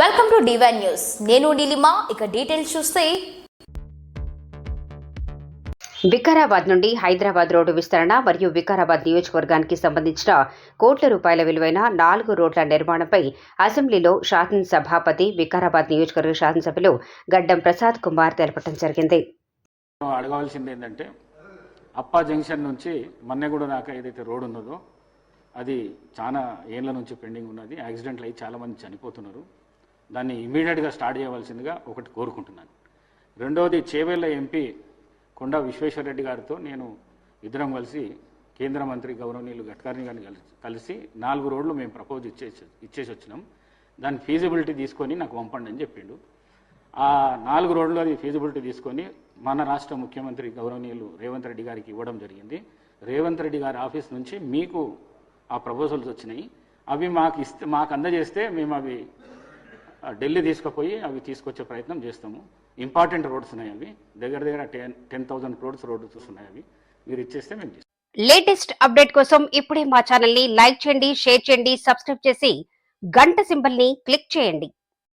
Welcome to divine news నేను నీలిమా ఇక details చూస్తే. వికారాబాద్ నుండి హైదరాబాద్ రోడ్డు విస్తరణ మరియు వికారాబాద్ నియోజకవర్గానికి సంబంధించిన కోట్ల రూపాయల విలువైన నాలుగు రోడ్ల నిర్మాణంపై అసెంబ్లీలో శాసనసభాపతి వికారాబాద్ నియోజకవర్గ శాసనసభ్యులు గడ్డం ప్రసాద్ కుమార్ తెలపడం జరిగింది. అడగవలసింది ఏంటంటే అప్పా జంక్షన్ నుంచి మన్నెగూడ దాకా ఏదైతే రోడ్ ఉన్నదో అది చాలా ఏళ్ళ నుంచి పెండింగ్ ఉన్నది. యాక్సిడెంట్లు అయ్యి చాలామంది చనిపోతున్నారు. దాన్ని ఇమీడియట్గా స్టార్ట్ చేయవలసిందిగా ఒకటి కోరుకుంటున్నాను. రెండవది చేవేళ్ళ ఎంపీ కొండా విశ్వేశ్వరరెడ్డి గారితో నేను ఇద్దరం కలిసి కేంద్ర మంత్రి గౌరవనీయులు గడ్కరీ గారిని కలిసి కలిసి నాలుగు రోడ్లు మేము ప్రపోజ్ ఇచ్చేసి ఇచ్చేసి వచ్చినాం. దాని ఫీజిబిలిటీ తీసుకొని నాకు పంపండి అని చెప్పిండు. ఆ నాలుగు రోడ్లు అది ఫీజిబిలిటీ తీసుకొని మన రాష్ట్ర ముఖ్యమంత్రి గౌరవనీయులు రేవంత్ రెడ్డి గారికి ఇవ్వడం జరిగింది. రేవంత్ రెడ్డి గారి ఆఫీస్ నుంచి మీకు ఆ ప్రపోజల్స్ వచ్చినాయి. అవి మాకు ఇస్తే మాకు అందజేస్తే మేము అవి ఢిల్లీ తీసుకుపోయి అవి తీసుకొచ్చే ప్రయత్నం చేస్తాము. ఇంపార్టెంట్ రోడ్స్ ఉన్నాయి అవి. దగ్గర దగ్గర ten ten thousand crores roads ఉన్నాయి అవి. మీరు ఇచ్చేస్తే మేము చేస్తాం. లేటెస్ట్ అప్డేట్ కోసం ఇప్పుడే మా ఛానల్ని లైక్ చేయండి షేర్ చేయండి సబ్స్క్రైబ్ చేసి గంట సింబల్ని క్లిక్ చేయండి.